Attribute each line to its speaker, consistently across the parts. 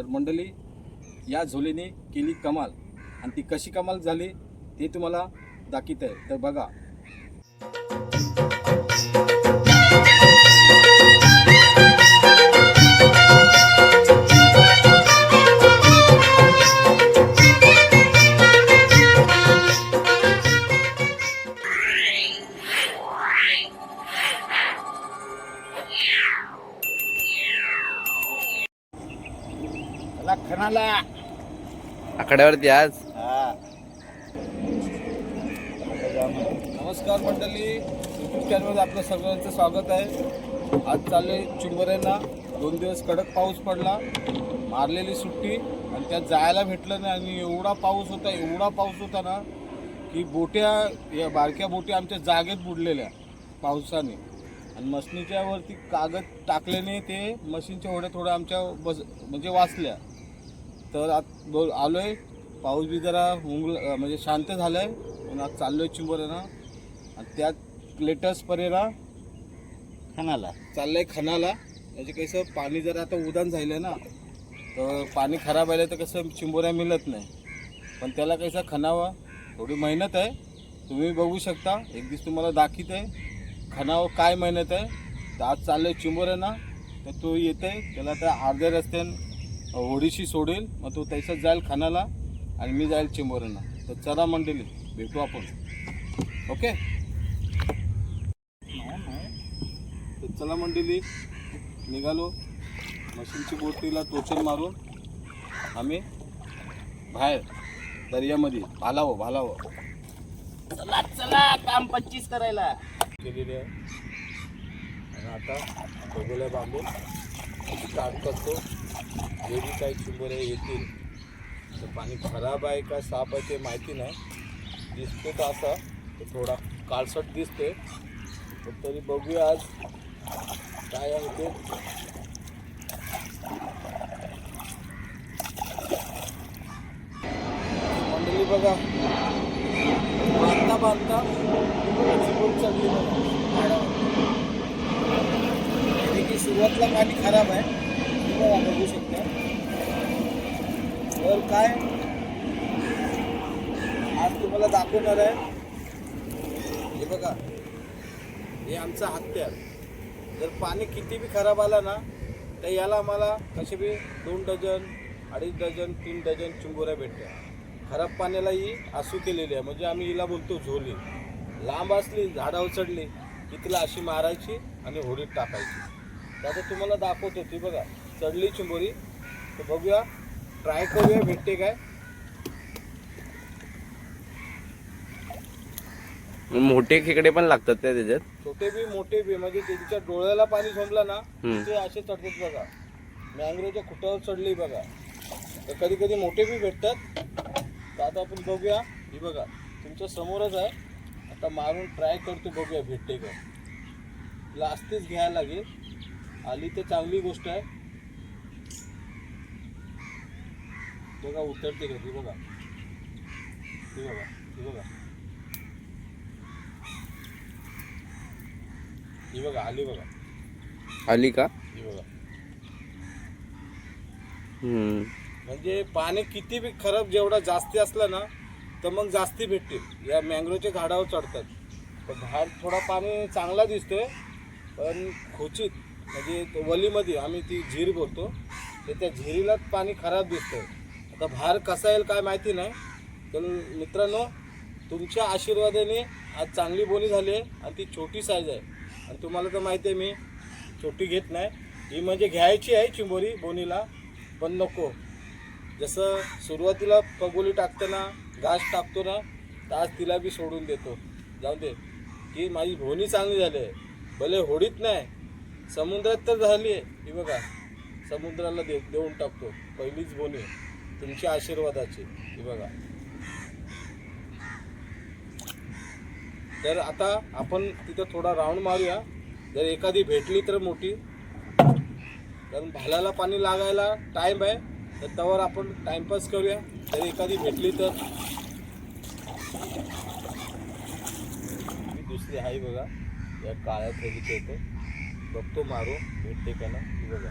Speaker 1: तर मंडळी या झोलेने केली कमाल. आणि ती कशी कमाल झाली ते तुम्हाला दाखवत आहे तर बघा
Speaker 2: आकड्यावरती आज.
Speaker 3: हा.
Speaker 1: नमस्कार मंडळी. यूट्यूब चॅनलमध्ये आपलं सगळ्यांचं स्वागत आहे. आज चालले चिंबऱ्यांना दोन दिवस कडक पाऊस पडला. मारलेली सुट्टी. आणि त्यात जायला भेटलं नाही. आणि एवढा पाऊस होता एवढा पाऊस होता ना की बोट्या या बारक्या बोट्या आमच्या जागेत बुडलेल्या पावसाने. आणि मशनीच्यावरती कागद टाकल्याने ते मशीनच्या होड्या थोड्या आमच्या बस म्हणजे वाचल्या. तर आत बोल आहे पाऊस बी जरा उंगल म्हणजे शांत झालं आहे पण आज चाललो आहे चिंबोऱ्यानं. आणि त्यात लेटेस्ट परेरा
Speaker 3: खणाला.
Speaker 1: आहे खणाला. त्याचे कसं पाणी जर आता उदान झालं ना. तर पाणी खराब आलं तर कसं चिंबोऱ्या मिळत नाही. पण त्याला कसं खणावं थोडी मेहनत आहे. तुम्ही बघू शकता. एक दिवस तुम्हाला दाखवत. आहे खणावं काय मेहनत आहे. तर आज चाललं आहे चिंबोऱ्यानं. तर तो येते त्याला त्या अर्ध्या रस्त्यानं होडीशी सोडेल मग तो तैसाच जाईल खानाला आणि मी जाईल चिंबोऱ्यांना. तर चला मंडळी भेटू आपण. ओके? तर चला मंडळी निघालो. मशीनची बोटीला टोचन मारून आम्ही बाहेर दर्यामध्ये. भालावं भालावं.
Speaker 3: चला चला काम पच्चीस करायला.
Speaker 1: केलेली आहे. आणि आता बघूया बांबून स्टार्ट करतो. जे बी काही चिंबोऱ्या येतील तर पाणी खराब आहे का साफ आहे ते माहिती नाही. दिसतो तर असा तर थोडा काळसट दिसते पण तरी बघूया आज काय आहे ते मंडळी बघा. बांधता बांधता चिपळूण चढली बघा. सुरुवातला की पाणी खराब आहे. हे बघू शकता. तर काय? आज तुम्हाला दाखवणार आहे. हे बघा. हे आमचं हत्यार. जर पाणी किती बी खराब आला ना तर याला आम्हाला कसे बी दोन डझन अडीच डझन तीन डझन चिंबोऱ्या भेटत्या खराब पाण्याला ही आसू केलेली आहे. म्हणजे आम्ही हिला बोलतो झोली. लांब असली झाडं उचडली की तिला अशी मारायची आणि होडीत टाकायची. त्याचं आता तुम्हाला दाखवतो ती बघा. चढली चिंबोरी. तर बघूया ट्राय करूया भेटते काय.
Speaker 2: मोठे खेकडे पण लागतात त्या त्याच्यात.
Speaker 1: छोटे बी मोठे बी म्हणजे त्यांच्या डोळ्याला पाणी झोंबलं ना
Speaker 2: हम्म.
Speaker 1: ते असे चढतात बघा. मँग्रोच्या खुटावर चढली बघा. तर कधी कधी मोठे बी भेटतात. तर आता आपण बघूया ही बघा तुमच्या समोरच आहे. आता मारून ट्राय करतो बघूया भेटते का. तिला असतेच घ्यायला लागेल. आली तर चांगली गोष्ट आहे. बघा उतरते का ती बघा. ती बघा ती बघा. ही बघा आली बघा.
Speaker 2: आली का?
Speaker 1: ही बघा.
Speaker 2: हम्म.
Speaker 1: म्हणजे पाणी किती बी खराब जेवढा जास्ती असलं ना तर मग जास्ती भेटतील. या मँग्रोच्या झाडावर चढतात. पण बाहेर थोडा पाणी चांगला दिसतोय पण खोचीत म्हणजे तो वलीमध्ये आम्ही ती झीर बोलतो तर त्या झिरीलाच पाणी खराब दिसतंय. तर बाहेर कसा येईल काय माहिती नाही. तर मित्रांनो तुमच्या आशीर्वादाने आज चांगली बोली झाली आहे आणि ती छोटी साईज आहे. आणि तुम्हाला तर माहिती आहे मी छोटी घेत नाही. ही म्हणजे घ्यायची आहे चिंबोरी बोनीला पण नको. जसं सुरुवातीला पगोली टाकताना घास टाकतो ना तर आज तिला बी सोडून देतो. जाऊ दे. की माझी भोनी चांगली झाली आहे. भले होडीत नाही समुद्रात तर झाली आहे. ही बघा समुद्राला दे देऊन टाकतो. पहिलीच भोनी तुमच्या आशीर्वादाची. बघा. तर आता आपण तिथं थोडा राऊंड मारूया. जर एखादी भेटली तर मोठी. कारण भाल्याला पाणी लागायला टाईम आहे. तर त्यावर आपण टाईमपास करूया. जर एखादी भेटली तर. दुसरी आहे बघा. या काळ्या थैलीच्या इथं. बघतो मारू. भेटते का ना बघा.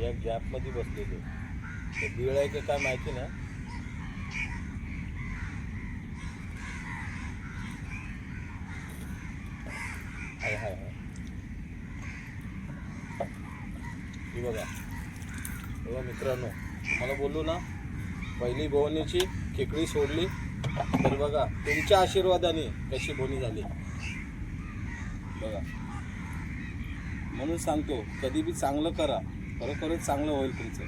Speaker 1: या गॅपमध्ये बसलेली ते बिळ आहे का काय माहिती नाही. हाय हाय हाय. बघा. बघा मित्रांनो मला बोलू ना पहिली बोवणीची खेकडी सोडली तर बघा तुमच्या आशीर्वादाने कशी बोनी झाली. बघा. म्हणून सांगतो कधी बी चांगलं करा खरोखरच चांगलं होईल तुमचं.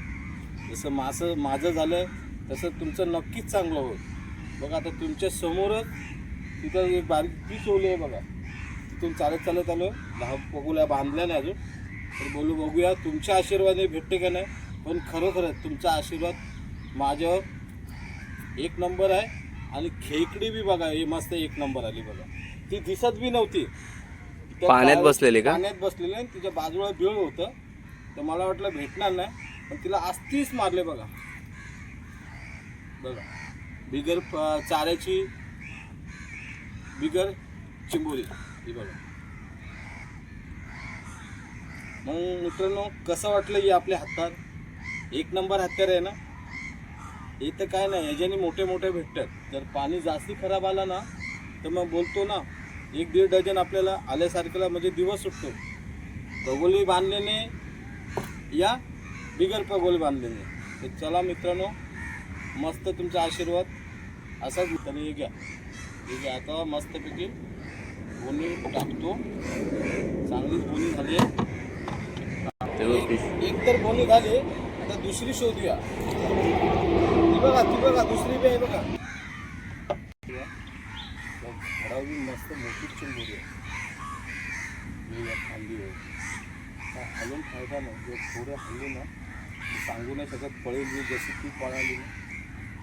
Speaker 1: जसं माझं माझं झालं तसं तुमचं नक्कीच चांगलं होईल. बघा आता तुमच्या समोरच तिथं एक बारीक पीस ओली आहे बघा. तिथून चालत चालत आलो. दहा बघूला बांधल्या नाही अजून. तर बोलू बघूया तुमच्या आशीर्वादाने भेटते का नाही. पण खरोखरच तुमचा आशीर्वाद माझ्यावर एक नंबर आहे. आणि खेकडी बी बघा हे मस्त एक नंबर आली बघा. ती दिसत बी नव्हती.
Speaker 2: पाण्यात बसलेली का?
Speaker 1: पाण्यात बसलेली आणि तिच्या बाजूला बिळ होतं. तर मला वाटलं भेटणार नाही. पण तिला आस्तीच मारले बघा. बघा. बिगर चाऱ्याची बिगर चिंबोरी ही बघा. मग मित्रांनो कसं वाटलं हे आपल्या हातात एक नंबर हत्यार आहे ना? हे तर काय नाही याच्याने मोठे मोठे भेटतात. जर पाणी जास्ती खराब आला ना तर मग बोलतो ना एक दीड डझन आपल्याला आल्यासारख्याला म्हणजे दिवस सुटतो. पगोली बांधल्याने या बिगर पगोली बांधल्याने तर चला मित्रांनो मस्त तुमचा आशीर्वाद. असाच मित्रांनो हे घ्या. हे घ्या आता मस्तपैकी बोनी टाकतो. चांगलीच बोनी झाली आहे.
Speaker 2: ते.
Speaker 1: एक- तर बोनी झाली आता दुसरी शोधूया. ती बघा ती बघा दुसरी बी आहे बघा. घडावी मस्त मोठी चिंबोरी आहे. खाल्ली आहे. हलून फ़ायदा नाही. थोडं हल्ली ना ती सांगू नाही शकत. पळेल मी जशी ती पळाली ना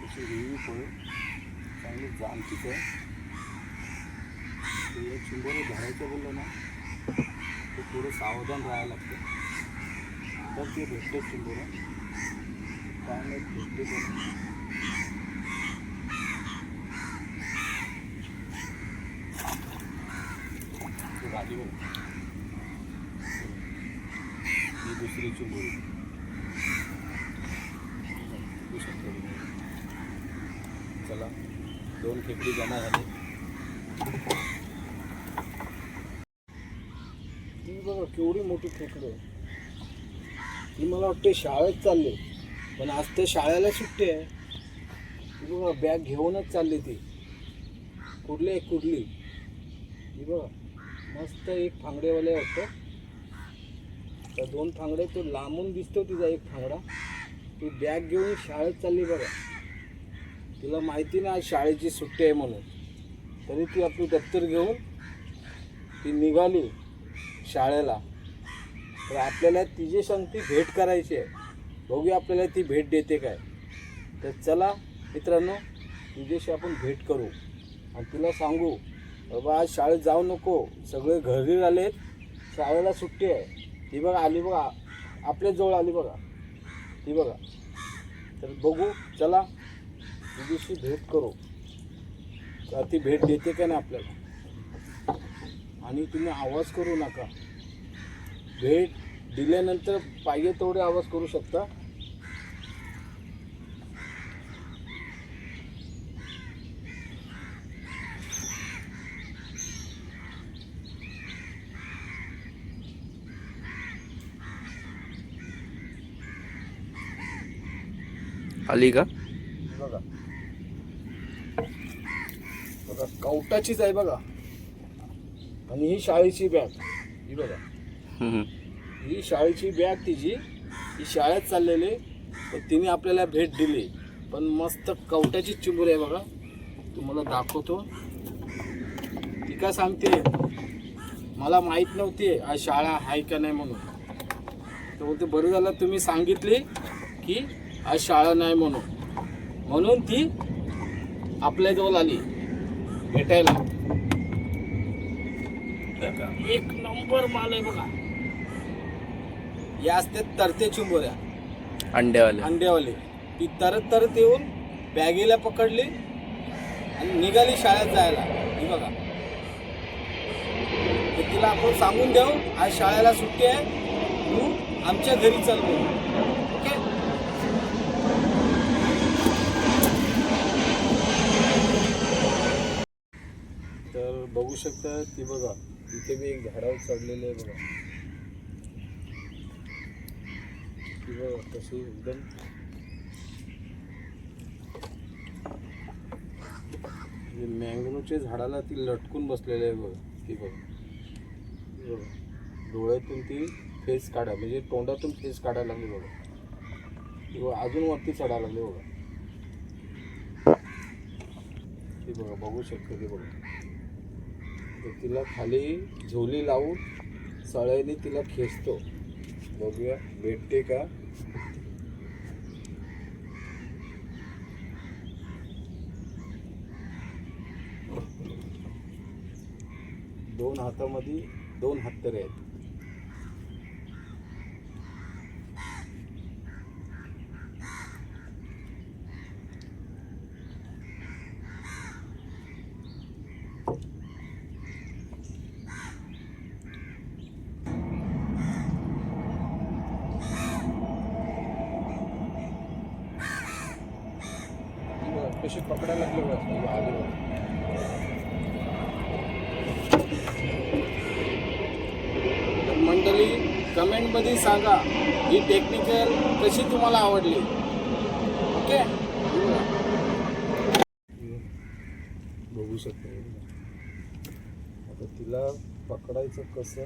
Speaker 1: तशी हिरवी पळेल. चांगली जाणतीच आहे. ते चिंबोरे धरायचं बोललं ना ते थोडं सावधान राहायला लागतं. तर ते भेटतो चिंबोरं काय नाही भेटते पण ती ही दुसरी चिंबोरी बघू शकतो तुम्ही. झाला दोन खेकडी जमा झाली. ती बघा केवढी मोठी खेकडे आहे. ती मला वाटते शाळेत चालले पण आज ते शाळेला सुट्टी आहे. ती बघा बॅग घेऊनच चालली ती. कुठली आहे कुठली? ती बघा मस्त एक फांगडेवाले वाटतं. तर दोन फांगडे तो लांबून दिसतो तिचा एक फांगडा. ती बॅग घेऊन शाळेत चालली बघा. तिला माहिती नाही आज शाळेची सुट्टी आहे म्हणून. तरी ती आपली दप्तर घेऊन ती निघाली शाळेला. तर आपल्याला तिची सांगती भेट करायची आहे. बघूया आपल्याला ती भेट देते काय. तर चला मित्रांनो तिच्याशी आपण भेट करू. आणि तिला सांगू बाबा आज शाळेत जाऊ नको. सगळे घरी आलेत शाळेला सुट्टी आहे. ती बघा आली बघा. आपल्याजवळ आली बघा. ती बघा. तर बघू चला. तिच्याशी भेट करू. का ती भेट देते का नाही आपल्याला? आणि तुम्ही आवाज करू नका. भेट दिल्यानंतर पाहिजे तेवढे आवाज करू शकता.
Speaker 2: आली का
Speaker 1: बघा बघा कवटाचीच आहे बघा. आणि ही शाळेची बॅग. ही बघा. ही शाळेची बॅग तिची ही शाळेत चाललेली तर तिने आपल्याला भेट दिली. पण मस्त कवट्याची चिंबूर आहे बघा. तुम्हाला दाखवतो. ती काय सांगते? मला माहीत नव्हती आज शाळा आहे का नाही म्हणून. तर बोलते बरं झालं तुम्ही सांगितले की आज शाळा नाही म्हणून. म्हणून ती आपल्याजवळ आली. भेटायला. एक नंबर माल आहे बघा. या असते तरते चिंबोऱ्या.
Speaker 2: अंड्यावाले.
Speaker 1: अंड्यावाले. ती तरत तरत येऊन बॅगेला पकडली आणि निघाली शाळेत जायला. ही बघा. तर तिला आपण सांगून देऊ आज शाळेला सुट्टी आहे. तू आमच्या घरी चल म्हणून. ओके बघू शकता ती बघा. इथे बी एक झाडावर चढलेलं आहे बघा. ती बघा कशी एकदम. मँगनोच्या झाडाला ती लटकून बसलेली आहे बघा. ती बघा. बघा. डोळ्यातून ती फेस काढा. म्हणजे तोंडातून फेस काढायला लागली बघा. ती बघा अजून वरती चढायला लागली बघा. ती बघा बघू शकतो ती बघा. तर तिला खाली झोली लावून सळ्याने तिला खेचतो. बघूया भेटते का? दोन हातामध्ये दोन हत्तरे आहेत ती बघा, कशी पकडायला लागली बघा ती बघा, आली बघा. तर मंडळी कमेंटमध्ये सांगा ही टेक्निकल कशी तुम्हाला ओके? बघू शकतो. आता तिला पकडायचं कसं?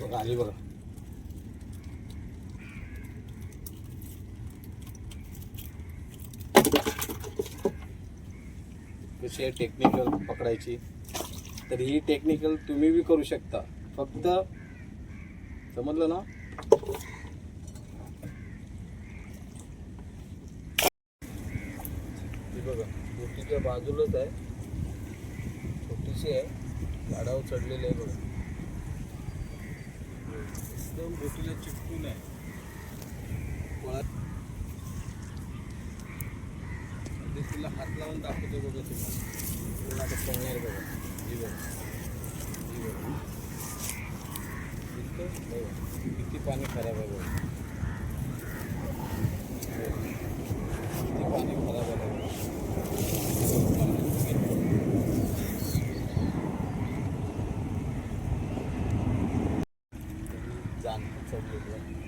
Speaker 1: बघा आली बघा कशी आहे टेक्निकल पकडायची. तर ही टेक्निकल तुम्ही बी करू शकता. फक्त समजलं ना? बघा बोटीच्या बाजूलाच आहे. छोटीशी आहे. झाडावर चढलेली आहे बघा. एकदम बोटीला चिटकून आहे पळत ते तुला हात लावून दाखवतो बघा तुम्हाला पूर्ण आता पळणार बघा. ही बघा. ही बघा. दिसतं? बघा. किती पाणी खराब आहे बघा किती पाणी खराब आहे बघा. जाण चढलेली आहे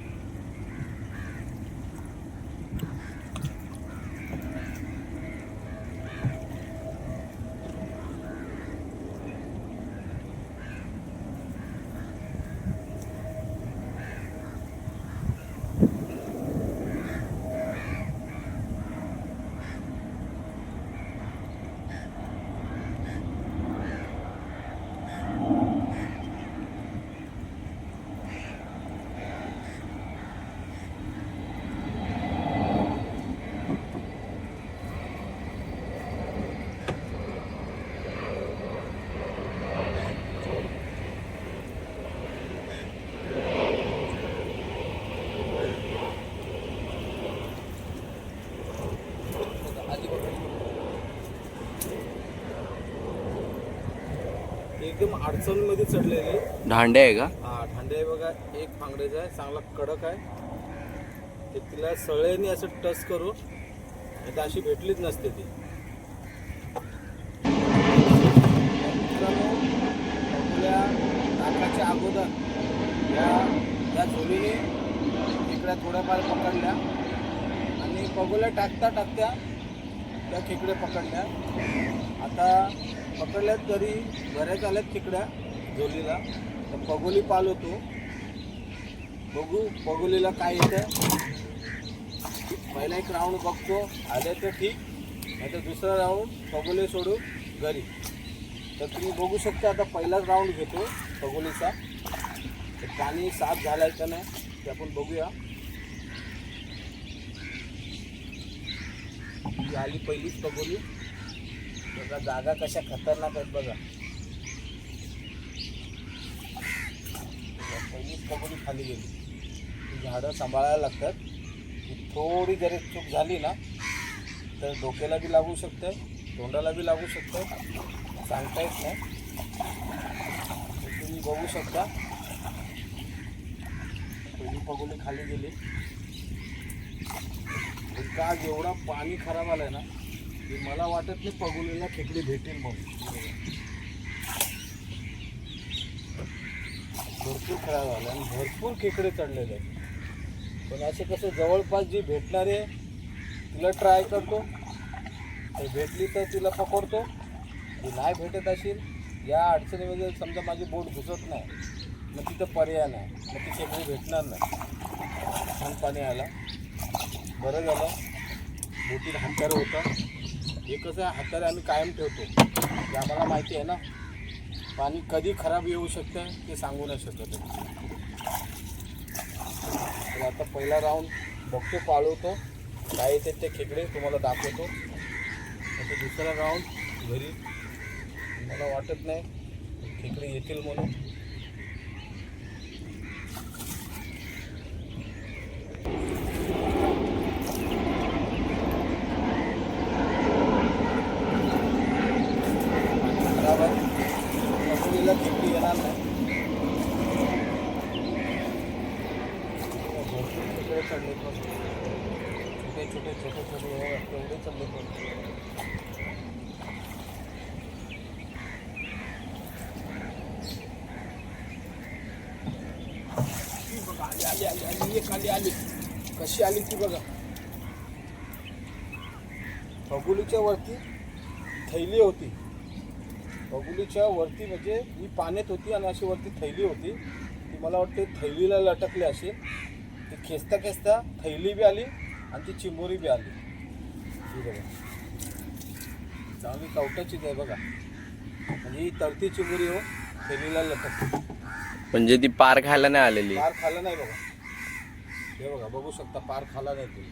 Speaker 1: एकदम अडचणमध्ये चढलेली.
Speaker 2: दांड्या आहे का?
Speaker 1: हा आहे बघा एक फांगड्याचा आहे चांगला कडक आहे. ते तिला सळ्याने असं टच करू तर अशी भेटलीच नसते ती. आपल्या टाकाच्या अगोदर या या झोलीने खेकड्या थोड्याफार पकडल्या. आणि पगोल्या टाकता टाकत्या त्या खेकड्या पकडल्या. आता पकडल्यात तरी बऱ्याच आल्यात तिकड्या झोलीला तर पगोली पाल होतो. बघू पगोलीला काय येतं. पहिला एक राऊंड बघतो. आले तर ठीक. नाही तर दुसरा राऊंड पगोली सोडून घरी. तर तुम्ही बघू शकता आता पहिलाच राऊंड घेतो पगोलीचा तर पाणी साफ झालाय का नाही ते आपण बघूया. आली पहिलीच पगोली बघा जागा कशा खतरनाक आहेत बघा. पहिलीच पगोली खाली गेली. ही झाडं सांभाळायला लागतात. थोडी जरी चूक झाली ना तर डोक्याला बी लागू शकतं तोंडाला बी लागू शकतं. सांगता येत नाही. तर तुम्ही बघू शकता. पहिली पगोली खाली गेली. का एवढा पाणी खराब आलंय ना की मला वाटत नाही पगुलीला खेकडी भेटेल मग भरपूर खराब झाला आणि भरपूर खेकडे चढलेले आहेत. पण असे कसं जवळपास जी भेटणारे तिला ट्राय करतो. तर भेटली तर तिला पकडतो. ती नाही भेटत असेल या अडचणीमध्ये समजा माझी बोट घुसत नाही मग तिथं पर्याय नाही. मग ती खेकडी भेटणार नाही. छान पाणी आला. बरं झालं. बोटीत हंकार होतं. हे कसं आहे आम्ही कायम ठेवतो. ते आम्हाला माहिती आहे ना? पाणी कधी खराब येऊ शकतं ते सांगू नाही शकत तर आता पहिला राऊंड बघतो पाळवतो. काय येते ते खेकडे तुम्हाला दाखवतो. आता दुसरा राऊंड घरी. मला वाटत नाही खेकडे येतील म्हणून खराब आहे कपुरीला खेकडी येणार नाही भरपूर खेकडे चढलेत मग छोटे छोटे छोटे छोटे हे बघा, केवढे चढलेत मग ती बघा, आली आली आली आली एक आली आली कशी आली ती बघा. बगुलीच्या वरती थैली होती. बगुलीच्या वरती म्हणजे ही पाण्यात होती आणि अशी वरती थैली होती. ती मला वाटते थैलीला लटकली असेल ती खेचता खेचता थैली बी आली आणि ती चिंबोरी बी आली. ही बघा. चांगली कवटाचीच आहे बघा. म्हणजे ही तरती चिंबोरी हो थैलीला लटकली.
Speaker 2: म्हणजे ती पार खायला नाही आलेली.
Speaker 1: पार खाल्ला नाही बघा. हे बघा बघू शकता पार खाला नाही तुम्ही.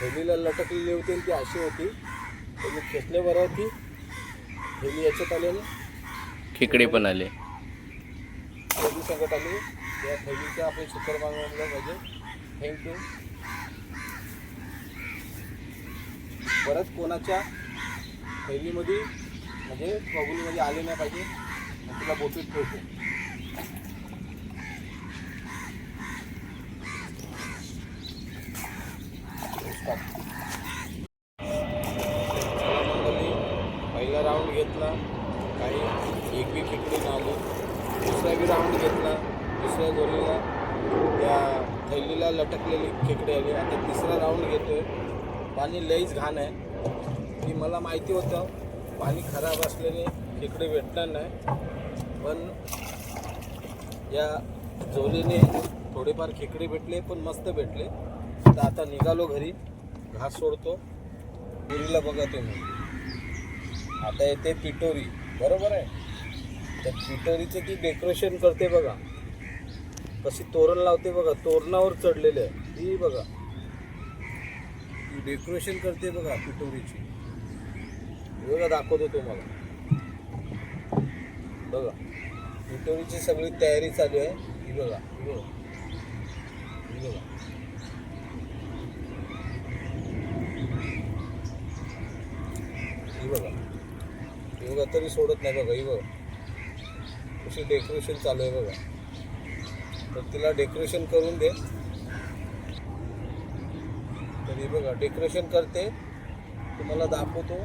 Speaker 1: थैलीला लटकलेली होती आणि ती अशी होती. त्याची खेचले बरं होती. थैली याच्यात आल्याने
Speaker 2: खेकडे पण आले.
Speaker 1: थैली संकट आली. त्या थैलीचं आपण शुकर मागवलं पाहिजे. थँक्यू परत कोणाच्या थैलीमध्ये म्हणजे बगुलीमध्ये आले नाही पाहिजे. तिला बोटीत ठेवतो Stop. मंडळी, पहिला राऊंड घेतला काही मी बी खेकडी नाही आली. दुसरा बी राऊंड घेतला. दुसऱ्या गोलीला त्या थैलीला लटकलेली खेकडी आली. आता तिसरा राऊंड घेतोय. पाणी लईच घाण आहे. की मला माहिती होतं. पाणी खराब असल्याने खेकडे भेटणार नाही. पण या जोलीने थोडेफार खेकडे भेटले पण मस्त भेटले. तर आता निघालो घरी. घास सोडतो. पुरीला बघा तुम्ही. आता येते पिटोरी बरोबर आहे? त्या पिटोरीचं ती डेकोरेशन करते बघा. कशी तोरण लावते बघा तोरणावर चढलेले आहे. ती बघा. ती डेकोरेशन करते बघा पिटोरीची बघा दाखवतो तुम्हाला. बघा. पिटोरीची सगळी तयारी चालू आहे. ही बघा ही बघा. ही बघा. ही बघा. ही बघा तरी सोडत नाही बघा ही बघा. कशी डेकोरेशन चालू आहे बघा. तर तिला डेकोरेशन करून दे. तरी बघा डेकोरेशन करते. तुम्हाला दाखवतो.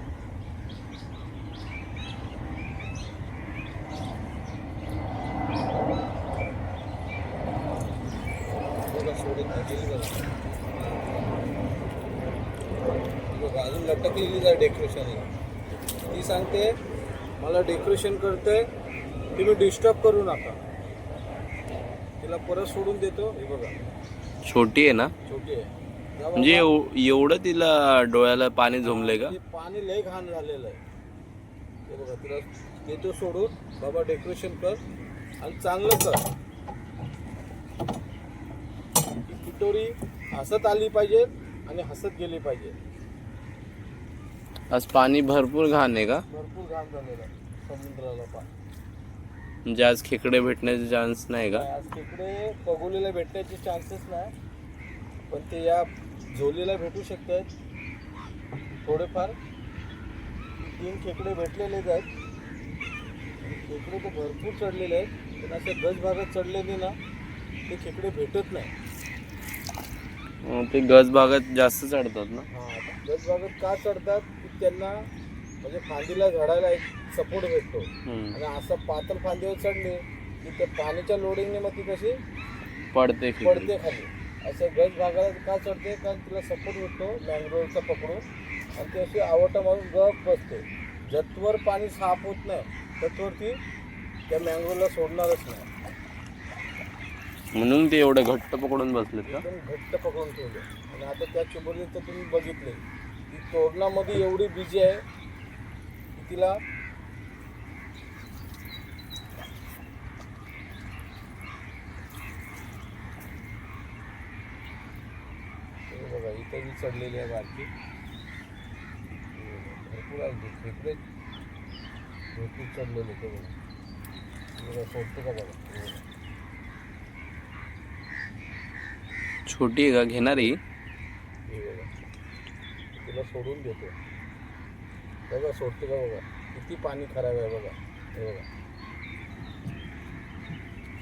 Speaker 1: बघा बघा. अजून लटकलेलीच आहे डेकोरेशनला. ती सांगते मला डेकोरेशन करते. तुम्ही डिस्टर्ब करू नका. तिला परत सोडून देतो. हे बघा.
Speaker 2: छोटी आहे ना?
Speaker 1: छोटी आहे. जा
Speaker 2: म्हणजे
Speaker 1: बाबा.
Speaker 2: एव- एवढं तिला डोळ्याला पाणी झोंबलंय का?
Speaker 1: ते पाणी लय घाण झालेलं आहे. हे बघा तिला देतो सोडून. बाबा डेकोरेशन कर आणि चांगलं कर. ही पिटोरी हसत आली पाहिजे आणि हसत गेली पाहिजे.
Speaker 2: आज पाणी भरपूर घाण आहे का?
Speaker 1: भरपूर घाण झालेलं आहे. समुद्राला पाणी.
Speaker 2: म्हणजे आज खेकडे भेटण्याचे चान्स नाही का?
Speaker 1: आज तिकडे पगोलीला भेटण्याचे चान्सेस नाही. पण ते या झोलीला भेटू शकतात. थोडेफार. तीन खेकडे भेटलेलेच आहेत. खेकडे तर भरपूर चढलेले आहेत. पण अशा गज भागात चढलेली ना ते खेकडे भेटत नाही.
Speaker 2: अं, ते गज भागात जास्त चढतात ना?
Speaker 1: गज भागात का चढतात? की त्यांना म्हणजे फांदीला झडायला एक सपोर्ट भेटतो. आणि असं पातळ फांदीवर चढले की ते पाण्याच्या लोडिंगने मग ती कशी
Speaker 2: पडते.
Speaker 1: पडते खाली. असं गज भागाला का चढते? कारण तिला सपोर्ट भेटतो मँग्रोवचा पकडून. आणि ती अशी आवटा मारून गप बसते. जतवर पाणी साफ होत नाही तत्वर ती त्या मँग्रोवला सोडणारच नाही.
Speaker 2: म्हणून ते एवढे घट्ट पकडून का?
Speaker 1: एकदम घट्ट पकडून ठेवले. आणि आता त्या तर तुम्ही बघितले ती तोरणामध्ये एवढी बिजी आहे तिला हे बघा इथं मी चढलेली आहे बारकी. भरपूर आहे. खेकडे. भरपूर चढलेले ते बघा. बघा सोडतो का बघा.
Speaker 2: छोटी आहे का? घेणारी?
Speaker 1: तिला सोडून देतो. बघा सोडते का बघा? किती पाणी खराब आहे बघा. हे बघा.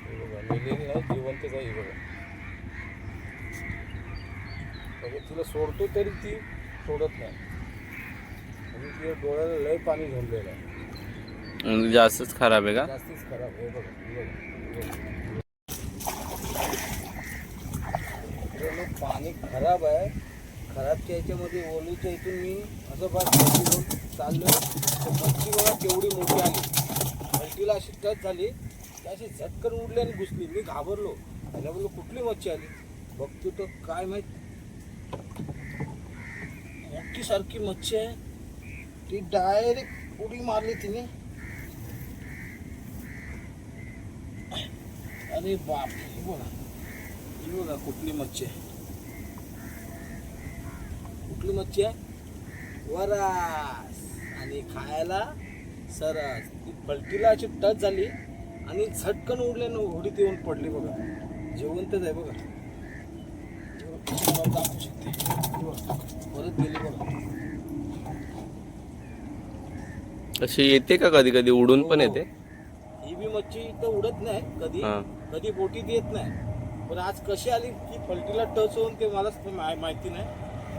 Speaker 1: हे बघा मेलेली नाही जिवंतच आहे हे बघा. बघा तिला सोडतो तरी ती सोडत नाही. आणि तिच्या डोळ्याला लय पाणी झोंबलेलं आहे
Speaker 2: जास्तच खराब आहे का?
Speaker 1: जास्तीच खराब हे बघा पाणी खराब आहे. खराबच्या याच्यामध्ये ओलीच्या इथून मी असं घेऊन चाललो. तर मच्छी बघा केवढी मोठी आली. मल्टीला अशी टच झाली. की अशी झटकन उडली आणि घुसली. मी घाबरलो. त्याला बोललो कुठली मच्छी आली? बघतो तर काय माहीत. मोठी सारखी मच्छी आहे. ती डायरेक्ट उडी मारली तिने. अरे बाप हे बघा. ही बघा कुठली मच्छी आहे. कुठली मच्छी आहे? वरा आणि खायला सरस ती पलटीला अशी टच झाली आणि झटकन उडले ना होडीत येऊन पडली बघा. जेवंतच आहे बघा. परत गेली बघा.
Speaker 2: अशी येते का कधी कधी? उडून पण येते?
Speaker 1: ही बी मच्छी तर उडत नाही. कधी. कधी बोटीत येत नाही. पण आज कशी आली की पलटीला टच होऊन ते मलाच माहिती नाही.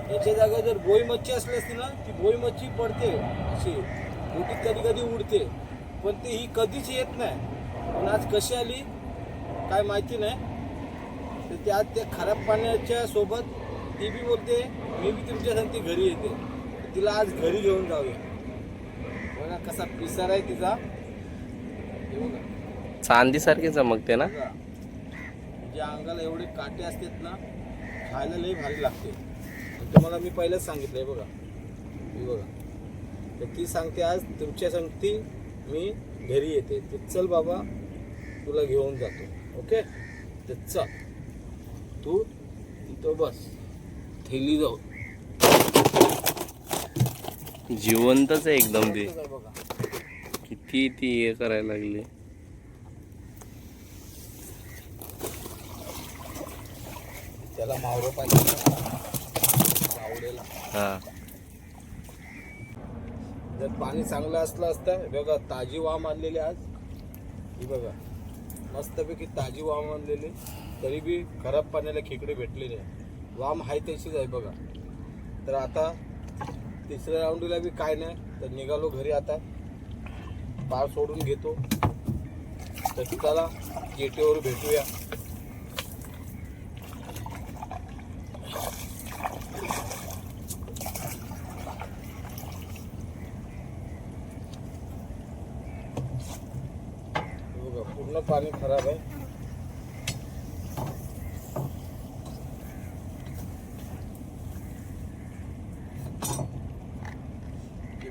Speaker 1: त्याच्या जागा जर बोई मच्छी असली असती ना ती बोई मच्छी पडते अशी. बोटीत कधी कधी उडते. पण ते ही कधीच येत नाही. पण आज कशी आली काय माहिती नाही. तर त्या त्या खराब पाण्याच्या सोबत ती बी बोलते मी बी तुमच्या संगती घरी येते. तिला आज घरी घेऊन जाऊया. बघा कसा पिसार आहे तिचा. हे बघा.
Speaker 2: चांदी सारखी चमकते ना.
Speaker 1: ज्या अंगाला एवढे काटे असतात ना खायला लई भारी लागते. तुम्हाला मी पहिलेच सांगितलंय बघा. हे बघा. तर ती सांगते आज तुमच्या सांगती मी घरी येते. तर चल बाबा तुला घेऊन जातो. ओके? तर चल. तू तिथं बस. थैली जाऊ
Speaker 2: जिवंतच आहे एकदम ती.
Speaker 1: बघा.
Speaker 2: किती ती हे करायला लागली.
Speaker 1: त्याला मावरं पाहिजे.
Speaker 2: हा.
Speaker 1: जर पाणी चांगलं असलं असतं बघा ताजी वाम आणलेली आज. ही बघा मस्तपैकी ताजी वाम आणलेली. तरी बी खराब पाण्याला खेकडे भेटले नाही. वाम हाय तशीच आहे बघा. तर आता तिसऱ्या राऊंडला बी काय नाही तर निघालो घरी आता. पार सोडून घेतो. तर चला जेटीवर भेटूया हे बघा पूर्ण पाणी खराब आहे.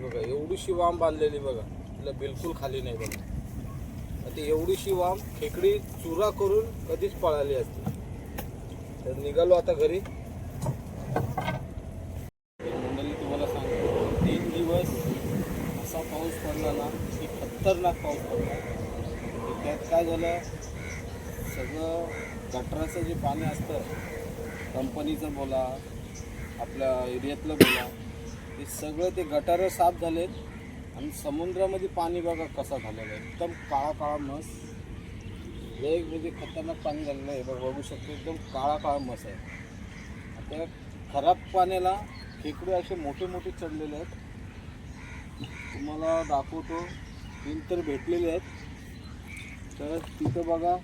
Speaker 1: बघा एवढीशी वाम बांधलेली बघा. तिला बिलकुल खाली नाही बघा. आता एवढीशी वाम खेकडी चुरा करून कधीच पळाली असते. तर निघालो आता घरी मंडळी तुम्हाला सांगतो तीन दिवस असा पाऊस पडला ना की खतरनाक पाऊस पडला तर त्यात काय झालं सगळं गटराचं जे पाणी असतं कंपनीचं बोला आपल्या एरियातलं बोला ते सगळं ते गटारं साफ झालेत आणि समुद्रामध्ये पाणी बघा कसा झालेलं आहे. एकदम काळा काळा मस वेग म्हणजे खतरनाक पाणी झालेलं आहे. बघा बघू शकतो एकदम काळा काळा मस आहे. त्या खराब पाण्याला खेकडे असे मोठे मोठे चढलेले आहेत. तुम्हाला दाखवतो तीन तर भेटलेले आहेत. तर तिथं बघा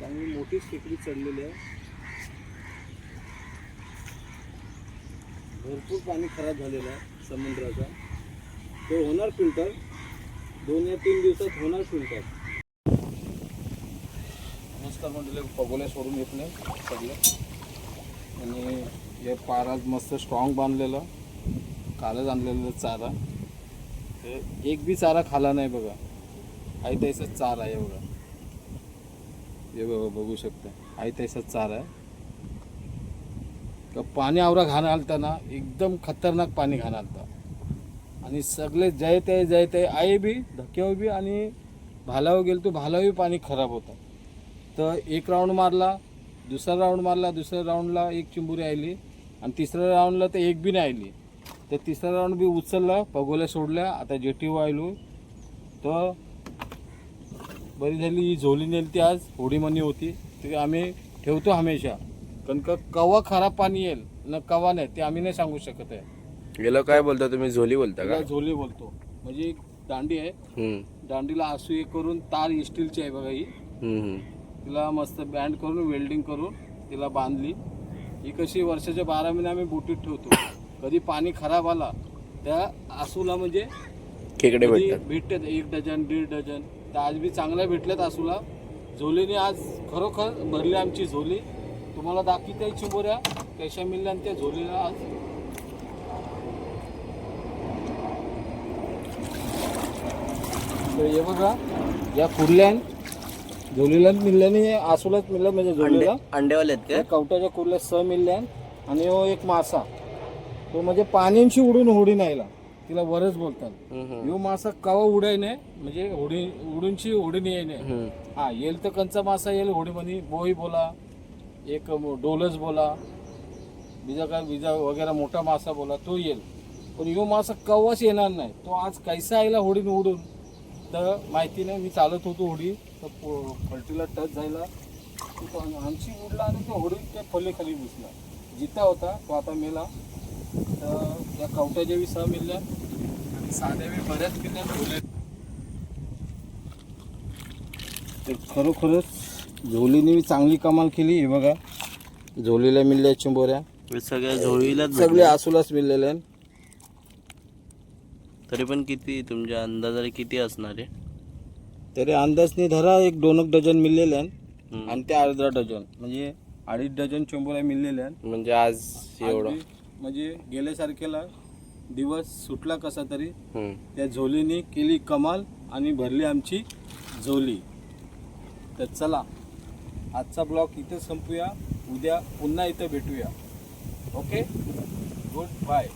Speaker 1: चांगली मोठीच टेकडी चढलेली आहे. भरपूर पाणी खराब झालेलं आहे समुद्राचा. तो होणार फिल्टर दोन या तीन दिवसात होणार फिल्टर नमस्कार म्हटले पगोले सोडून नाही सगळे. आणि हे पारा मस्त स्ट्रॉंग बांधलेलं. कालच आणलेलं चारा. एक बी चारा खाला नाही बघा. आहे तैसाच चारा आहे एवढा. हे बघा बघू शकता. आहे तैसाच चारा आहे. का पाणी आवरा घाण आलता ना एकदम खतरनाक पाणी घाण आलता. आणि सगळे जाय ते जय ते आहे बी धक्क्यावर बी आणि भालावर गेलो तो भालावर पाणी खराब होतं. तर एक राऊंड मारला दुसरा राऊंड मारला दुसऱ्या राऊंडला एक चिंबुरी आली आणि तिसऱ्या राऊंडला तर एक बी नाही आली. तर तिसरा राऊंड बी उचलला पगोल्या सोडल्या आता जेटीवर आलो तर बरी झाली ही झोली नेली ती आज होडी मनी होती. ती आम्ही ठेवतो हमेशा. कारण का कवा खराब पाणी येईल न कवा नाही ते आम्ही नाही सांगू शकत आहे.
Speaker 2: गेलं काय बोलता तुम्ही? झोली बोलता का?
Speaker 1: झोली बोलतो. म्हणजे एक दांडी आहे.
Speaker 2: हम्म,
Speaker 1: दांडीला आसू एक करून तार स्टीलची आहे बघा ही.
Speaker 2: हम्म, हम्म.
Speaker 1: तिला मस्त बँड करून वेल्डिंग करून तिला बांधली. ही कशी वर्षाच्या बारा महिने आम्ही बुटीत ठेवतो. कधी पाणी खराब आला त्या आसूला म्हणजे
Speaker 2: खेकडे
Speaker 1: कधी
Speaker 2: भेटतात.
Speaker 1: भेटतात. एक डझन दीड डझन. तर आज बी चांगल्या भेटल्यात आसूला. झोलीने आज खरोखर भरली आमची झोली. तुम्हाला दाखवते चिंबोऱ्या कशा मिळल्या आणि त्या झोलीला आज. तर हे बघा या कुर्ल्यान झोलीला मिळल्याने आसूलाच मिळलं म्हणजे झोलीला.
Speaker 2: अंडेवाले आहेत
Speaker 1: कवटाच्या कुर्ल्या स मिळल्या आणि हो एक मासा. तो म्हणजे पाण्यांशी उडून होडी नाहीला तिला वरच बोलतात.
Speaker 2: का
Speaker 1: यो मासा कवा उडाय नाही म्हणजे होडी उडूनची होडी नाही नाही हा येईल तर कंचा मासा येईल होडी म्हणी बोई बोला एक डोलच बोला बिजा काय बिजा वगैरे मोठा मासा बोला तो येईल पण यो मासा कवाच येणार नाही. तो आज कैसा आला होडीन उडून? तर माहिती नाही मी चालत होतो होडी. तर पलटीला टच झाला. तो आमची उडला आणि तो होडी त्या पलीखाली घुसला. जिता होता तो आता मेला. तर या कवट्याच्या बी सह मिळल्या आणि साध्या बी बऱ्याच झोल्या तर खरोखरच झोलीने बी चांगली कमाल केली हे बघा. झोलीला मिळल्या चिंबोऱ्या.
Speaker 2: सगळ्या झोळीलाच
Speaker 1: सगळे. आसूलाच मिळलेले आहेत.
Speaker 2: तरी पण किती तुमच्या अंदाजाने किती असणार आहे?
Speaker 1: तरी अंदाजने धरा एक दोन एक डझन मिळलेले आहेत. आणि ते अर्धा डझन म्हणजे अडीच डझन चिंबोऱ्या मिळलेल्या आहेत.
Speaker 2: म्हणजे आज एवढं.
Speaker 1: म्हणजे गेल्यासारखेला दिवस सुटला कसा तरी. त्या झोलीने केली कमाल आणि भरली आमची झोली. तर चला आजचा ब्लॉग इथे संपूया उद्या पुन्हा इथं भेटूया. ओके? Good bye.